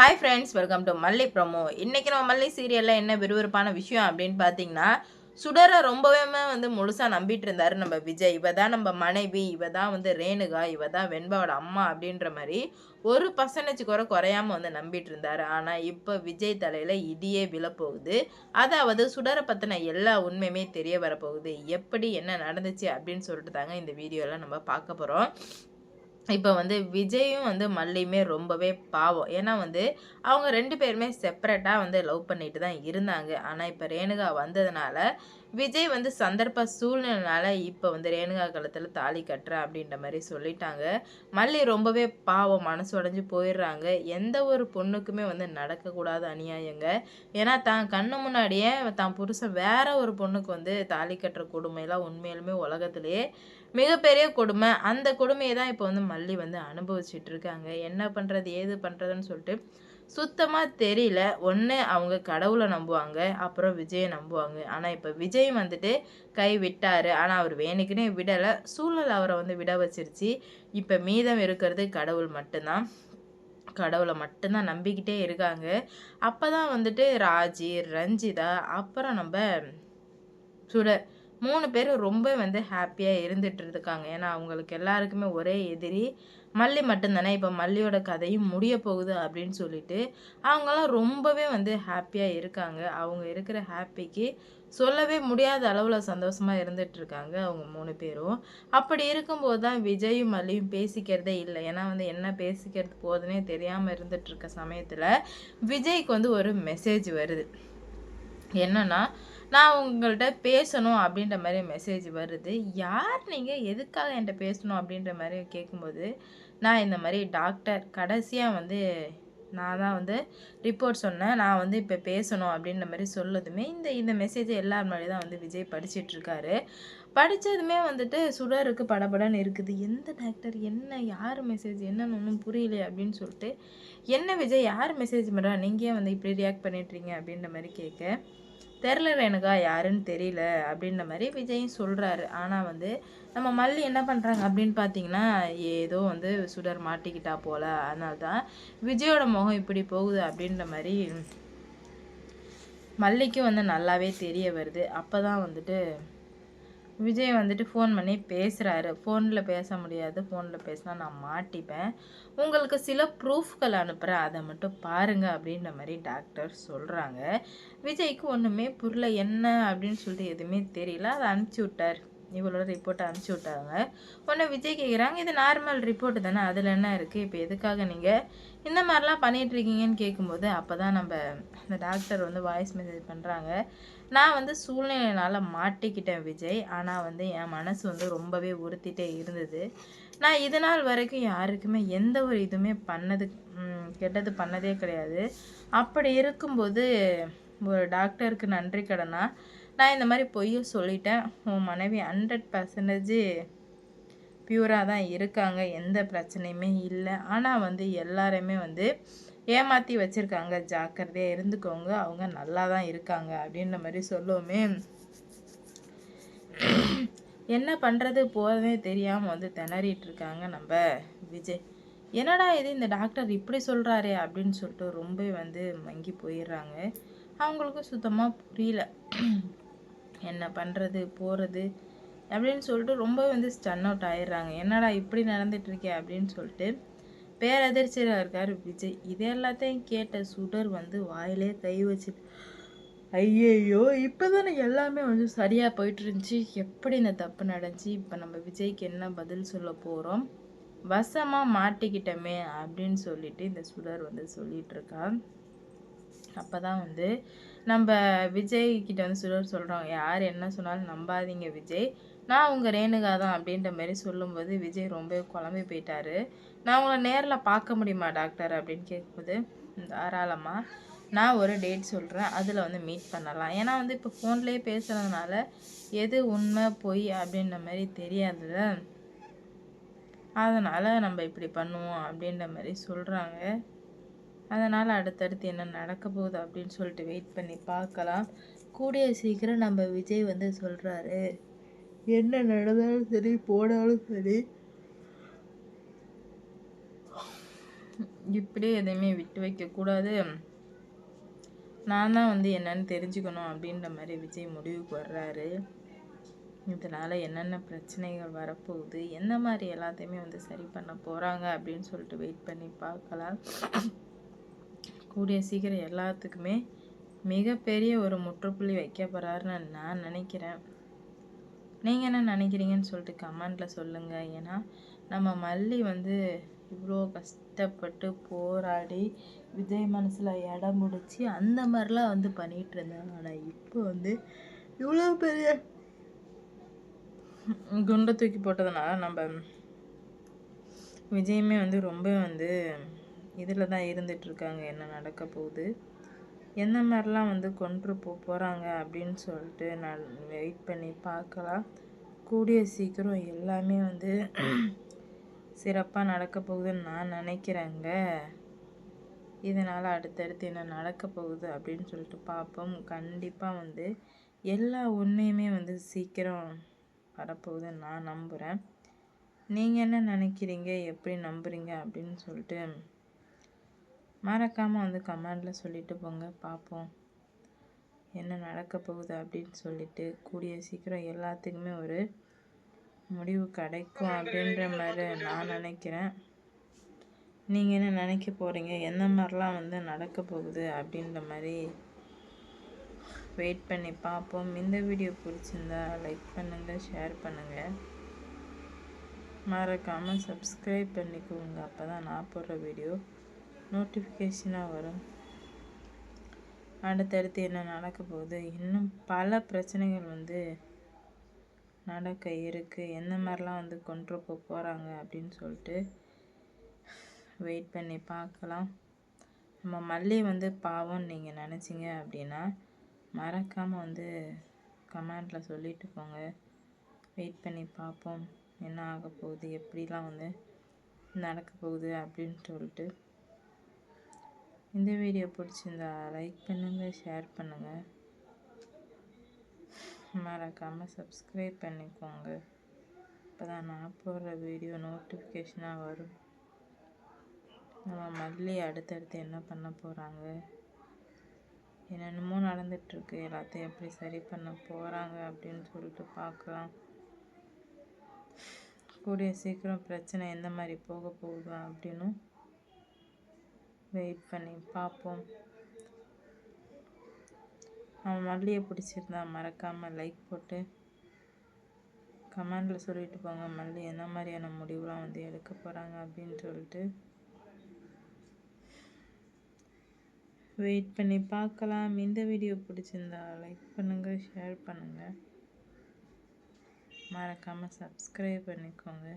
Hi friends welcome to Malli promo இன்றைக்கி நம்ம மல்லி சீரியலில் என்ன விறுவிறுப்பான விஷயம் அப்படின்னு பார்த்தீங்கன்னா சுடரை ரொம்பவே வந்து முழுசாக நம்பிட்டு இருந்தார் நம்ம விஜய். இவ தான் நம்ம மனைவி இவ தான் வந்து ரேணுகா இவ தான் வெண்பாவோட அம்மா அப்படின்ற மாதிரி ஒரு பர்சன்டேஜ் குறை குறையாம வந்து நம்பிட்டு இருந்தார். ஆனால் இப்போ விஜய் தலையில் இடியே விழப்போகுது. அதாவது சுடரை பற்றின எல்லா உண்மையுமே தெரிய வரப்போகுது. எப்படி என்ன நடந்துச்சு அப்படின்னு சொல்லிட்டு தாங்க இந்த வீடியோவில் நம்ம பார்க்க போகிறோம் இப்போ வந்து விஜயும் வந்து மல்லியுமே ரொம்பவே பாவம். ஏன்னா வந்து அவங்க ரெண்டு பேருமே செப்பரேட்டாக வந்து லவ் பண்ணிட்டு தான் இருந்தாங்க. ஆனால் இப்போ ரேணுகா வந்ததுனால விஜய் வந்து சந்தர்ப்ப சூழ்நிலைனால இப்போ வந்து ரேணுகா காலத்தில் தாலி கட்டுறேன் அப்படின்ற மாதிரி சொல்லிட்டாங்க. மல்லி ரொம்பவே பாவம் மனசு உடஞ்சி போயிடுறாங்க. எந்த ஒரு பொண்ணுக்குமே வந்து நடக்கக்கூடாது அநியாயங்க. ஏன்னா தான் கண்ணு முன்னாடியே தான் புருஷன் வேற ஒரு பொண்ணுக்கு வந்து தாலி கட்டுற கொடுமையெல்லாம் உண்மையிலுமே உலகத்திலேயே மிகப்பெரிய கொடுமை. அந்த கொடுமையை தான் இப்போ வந்து மல்லி வந்து அனுபவிச்சுட்டு இருக்காங்க. என்ன பண்ணுறது ஏது பண்ணுறதுன்னு சொல்லிட்டு சுத்தமாக தெரியல. ஒன்று அவங்க கடவுளை நம்புவாங்க அப்புறம் விஜயை நம்புவாங்க. ஆனால் இப்போ விஜய் வந்துட்டு கை விட்டார். ஆனால் அவர் வேணுக்குனே விடலை. சூழல் அவரை வந்து விட வச்சிருச்சு. இப்போ மீதம் இருக்கிறது கடவுள் மட்டும்தான். கடவுளை மட்டும்தான் நம்பிக்கிட்டே இருக்காங்க. அப்போ தான் வந்துட்டு ராஜி ரஞ்சிதா அப்புறம் நம்ம சுட மூணு பேரும் ரொம்ப வந்து ஹாப்பியாக இருந்துட்டு இருக்காங்க. ஏன்னா அவங்களுக்கு எல்லாருக்குமே ஒரே எதிரி. மல்லி மட்டும்தானே? இப்போ மல்லியோட கதையும் முடிய போகுது அப்படின்னு சொல்லிட்டு அவங்களாம் ரொம்பவே வந்து ஹாப்பியாக இருக்காங்க. அவங்க இருக்கிற ஹாப்பிக்கு சொல்லவே முடியாத அளவில் சந்தோஷமாக இருந்துட்டு இருக்காங்க அவங்க மூணு பேரும். அப்படி இருக்கும்போது தான் விஜயும் மல்லியும் பேசிக்கிறதே இல்லை. ஏன்னா வந்து என்ன பேசிக்கிறது போதுன்னே தெரியாமல் இருந்துட்டு இருக்க சமயத்தில் விஜய்க்கு வந்து ஒரு மெசேஜ் வருது. என்னன்னா நான் உங்கள்கிட்ட பேசணும் அப்படின்ற மாதிரி மெசேஜ் வருது. யார் நீங்கள் எதுக்காக என்கிட்ட பேசணும் அப்படின்ற மாதிரி கேட்கும்போது நான் இந்த மாதிரி டாக்டர் கடைசியாக வந்து நான் தான் வந்து ரிப்போர்ட் சொன்னேன். நான் வந்து இப்போ பேசணும் அப்படின்ற மாதிரி சொல்லதுமே இந்த இந்த மெசேஜை எல்லார் முன்னாடி தான் வந்து விஜய் படிச்சிட்ருக்காரு படித்ததுமே வந்துட்டு சுடருக்கு படபடன்னு இருக்குது. எந்த டாக்டர் என்ன யார் மெசேஜ் என்னன்னு ஒன்றும் புரியல அப்படின்னு சொல்லிட்டு என்ன விஜய் யார் மெசேஜ் பண்ணுறா நீங்கள் வந்து இப்படி ரியாக்ட் பண்ணிட்டுறீங்க அப்படின்ற மாதிரி கேட்க தெரில ரேணுகா யாருன்னு தெரியல அப்படின்ற மாதிரி விஜயும் சொல்கிறாரு ஆனால் வந்து நம்ம மல்லி என்ன பண்ணுறாங்க அப்படின்னு பார்த்தீங்கன்னா ஏதோ வந்து சுடர் மாட்டிக்கிட்டா போல. அதனால தான் விஜயோட முகம் இப்படி போகுது அப்படின்ற மாதிரி மல்லிக்கும் வந்து நல்லாவே தெரிய வருது. அப்போ தான் வந்துட்டு விஜய் வந்துட்டு ஃபோன் பண்ணி பேசுகிறாரு ஃபோனில் பேச முடியாது. ஃபோனில் பேசினா நான் மாட்டிப்பேன். உங்களுக்கு சில ப்ரூஃப்கள் அனுப்புகிறேன் அதை மட்டும் பாருங்கள் அப்படின்ற மாதிரி டாக்டர் சொல்கிறாங்க விஜய்க்கு ஒன்றுமே புரியல. என்ன அப்படின்னு சொல்லிட்டு எதுவுமே தெரியல. அதை அனுப்பிச்சி விட்டார். இவ்வளோ ரிப்போர்ட்டை அனுப்பிச்சி விட்டாங்க. உடனே விஜய் கேட்குறாங்க இது நார்மல் ரிப்போர்ட்டு தானே? அதில் என்ன இருக்குது இப்போ எதுக்காக நீங்கள் இந்த மாதிரிலாம் பண்ணிகிட்ருக்கீங்கன்னு கேட்கும்போது அப்போ தான் நம்ம இந்த டாக்டர் வந்து வாய்ஸ் மெசேஜ் பண்ணுறாங்க நான் வந்து சூழ்நிலையினால் மாட்டிக்கிட்டேன் விஜய். ஆனால் வந்து என் மனசு வந்து ரொம்பவே உறுத்திட்டே இருந்தது. நான் இது நாள் வரைக்கும் யாருக்குமே எந்த ஒரு இதுவுமே பண்ணது கெட்டது பண்ணதே கிடையாது. அப்படி இருக்கும்போது ஒரு டாக்டருக்கு நன்றி கடனா நான் இந்த மாதிரி பொய்யை சொல்லிட்டேன். உன் மனைவி ஹண்ட்ரட் பர்சன்டேஜ் பியூராக தான் இருக்காங்க. எந்த பிரச்சனையுமே இல்லை. ஆனால் வந்து எல்லாருமே வந்து ஏமாற்றி வச்சுருக்காங்க. ஜாக்கிரதையாக இருந்துக்கோங்க. அவங்க நல்லா தான் இருக்காங்க அப்படின்ற மாதிரி சொல்லுவோமே. என்ன பண்ணுறது போகிறதே தெரியாமல் வந்து திணறிட்டு இருக்காங்க நம்ம விஜய். என்னடா இது? இந்த டாக்டர் இப்படி சொல்கிறாரே அப்படின்னு சொல்லிட்டு ரொம்ப வந்து மங்கி போயிடுறாங்க. அவங்களுக்கு சுத்தமாக புரியல. என்ன பண்ணுறது போகிறது அப்படின்னு சொல்லிட்டு ரொம்ப வந்து ஸ்டன் அவுட் ஆயிடுறாங்க. என்னடா இப்படி நடந்துட்டுருக்கே அப்படின்னு சொல்லிட்டு பேரதிர்ச்சியில் இருக்கார் விஜய். இது எல்லாத்தையும் கேட்ட சுடர் வந்து வாயிலே கை வச்சு ஐயையோ இப்போ தானே எல்லாமே வந்து சரியாக போயிட்டு இருந்துச்சு எப்படி இந்த தப்பு நடந்துச்சு? இப்போ நம்ம விஜய்க்கு என்ன பதில் சொல்ல போகிறோம் வசமாக மாட்டிக்கிட்டோமே அப்படின்னு சொல்லிட்டு இந்த சுடர் வந்து சொல்லிகிட்ருக்கான் அப்போ தான் வந்து நம்ம விஜய் கிட்ட வந்து சுடர் சொல்கிறோம் யார் என்ன சொன்னாலும் நம்பாதீங்க விஜய். நான் உங்கள் ரேணுகா தான் அப்படின்ற மாதிரி சொல்லும்போது விஜய் ரொம்ப குழம்பி போயிட்டாரு. நான் உங்களை நேரில் பார்க்க முடியுமா டாக்டர்? அப்படின்னு கேட்கும்போது தாராளமாக நான் ஒரு டேட் சொல்கிறேன் அதில் வந்து மீட் பண்ணலாம். ஏன்னா வந்து இப்போ ஃபோன்லேயே பேசுகிறதுனால எது உண்மை பொய் அப்படின்ற மாதிரி தெரியாதுல்ல. அதனால் நம்ம இப்படி பண்ணுவோம் அப்படின்ற மாதிரி சொல்கிறாங்க அதனால் அடுத்தடுத்து என்ன நடக்க போகுது அப்படின்னு சொல்லிட்டு வெயிட் பண்ணி பார்க்கலாம். கூடிய சீக்கிரம் நம்ம விஜய் வந்து சொல்கிறாரு என்ன நடந்தாலும் சரி போனாலும் சரி. இப்படியே எதையுமே விட்டு வைக்கக்கூடாது நான் தான் வந்து என்னன்னு தெரிஞ்சுக்கணும் அப்படின்ற மாதிரி விஜய் முடிவுக்கு வர்றாரு. இதனால் என்னென்ன பிரச்சனைகள் வரப்போகுது எந்த மாதிரி எல்லாத்தையுமே வந்து சரி பண்ண போகிறாங்க அப்படின்னு சொல்லிட்டு வெயிட் பண்ணி பார்க்கலாம். கூடிய சீக்கிரம் எல்லாத்துக்குமே மிகப்பெரிய ஒரு முற்றுப்புள்ளி வைக்க போகிறாருன்னு நான் நினைக்கிறேன். நீங்கள் என்ன நினைக்கிறீங்கன்னு சொல்லிட்டு கமெண்டில் சொல்லுங்கள் ஏன்னா நம்ம மல்லி வந்து இவ்வளோ கஷ்டப்பட்டு போராடி விஜய் மனசில் இடம் முடிச்சு அந்த மாதிரிலாம் வந்து பண்ணிகிட்டு இருந்தாங்க. ஆனால் இப்போ வந்து இவ்வளோ பெரிய குண்டை தூக்கி போட்டதுனால நம்ம விஜயமே வந்து ரொம்ப வந்து இதில் தான் இருந்துகிட்ருக்காங்க என்ன நடக்க போகுது. எந்த மாதிரிலாம் வந்து கொண்டு போக போகிறாங்க அப்படின்னு சொல்லிட்டு நான் வெயிட் பண்ணி பார்க்கலாம். கூடிய சீக்கிரம் எல்லாமே வந்து சிறப்பாக நடக்க போகுதுன்னு நான் நினைக்கிறேங்க. இதனால் அடுத்தடுத்து என்ன நடக்க போகுது அப்படின்னு சொல்லிட்டு பார்ப்போம். கண்டிப்பாக வந்து எல்லா உண்மையுமே வந்து சீக்கிரம் வரப்போகுதுன்னு நான் நம்புகிறேன் நீங்கள் என்ன நினைக்கிறீங்க? எப்படி நம்புகிறீங்க அப்படின்னு சொல்லிட்டு மறக்காமல் வந்து கமெண்டில் சொல்லிட்டு போங்க பார்ப்போம் என்ன நடக்க போகுது அப்படின்னு சொல்லிட்டு கூடிய சீக்கிரம் எல்லாத்துக்குமே ஒரு முடிவு கிடைக்கும் அப்படின்ற மாதிரி நான் நினைக்கிறேன். நீங்கள் என்ன நினைக்க போகிறீங்க எந்த மாதிரிலாம் வந்து நடக்க போகுது அப்படின்ற மாதிரி வெயிட் பண்ணி பார்ப்போம் இந்த வீடியோ பிடிச்சிருந்தா லைக் பண்ணுங்கள் ஷேர் பண்ணுங்கள் மறக்காமல் சப்ஸ்கிரைப் பண்ணிக்கோங்க. அப்போ தான் நான் போடுற வீடியோ நோட்டிஃபிகேஷனாக வரும். அடுத்தடுத்து என்ன நடக்க போகுது? இன்னும் பல பிரச்சனைகள் வந்து நடக்க இருக்குது எந்த மாதிரிலாம் வந்து கொண்டு போக போகிறாங்க அப்படின்னு சொல்லிட்டு வெயிட் பண்ணி பார்க்கலாம். நம்ம மல்லி வந்து பாவம்னு நீங்கள் நினச்சிங்க அப்படின்னா மறக்காமல் வந்து கமெண்டில் சொல்லிட்டு போங்க. வெயிட் பண்ணி பார்ப்போம். என்ன ஆக போகுது? எப்படிலாம் வந்து நடக்க போகுது அப்படின்னு சொல்லிட்டு இந்த வீடியோ பிடிச்சிருந்தா லைக் பண்ணுங்கள் ஷேர் பண்ணுங்கள் மறக்காமல் சப்ஸ்கிரைப் பண்ணிக்கோங்க. இப்போ தான் நான் போடுற வீடியோ நோட்டிஃபிகேஷனாக வரும். நம்ம மல்லி அடுத்தடுத்து என்ன பண்ண போகிறாங்க என்னென்னமோ நடந்துகிட்ருக்கு எல்லாத்தையும் எப்படி சரி பண்ண போகிறாங்க அப்படின்னு சொல்லிட்டு பார்க்கலாம். கூடிய சீக்கிரம் பிரச்சனை எந்த மாதிரி போக போகுதோ அப்படின்னும் வெயிட் பண்ணி பார்ப்போம் அவன் மல்லியை பிடிச்சிருந்தா மறக்காமல் லைக் போட்டு கமெண்டில் சொல்லிட்டு போங்க மல்லி என்ன மாதிரியான முடிவுலாம் வந்து எடுக்க போகிறாங்க அப்படின்னு சொல்லிட்டு. வெயிட் பண்ணி பார்க்கலாம் இந்த வீடியோ பிடிச்சிருந்தா லைக் பண்ணுங்கள் ஷேர் பண்ணுங்கள் மறக்காமல் சப்ஸ்கிரைப் பண்ணிக்கோங்க.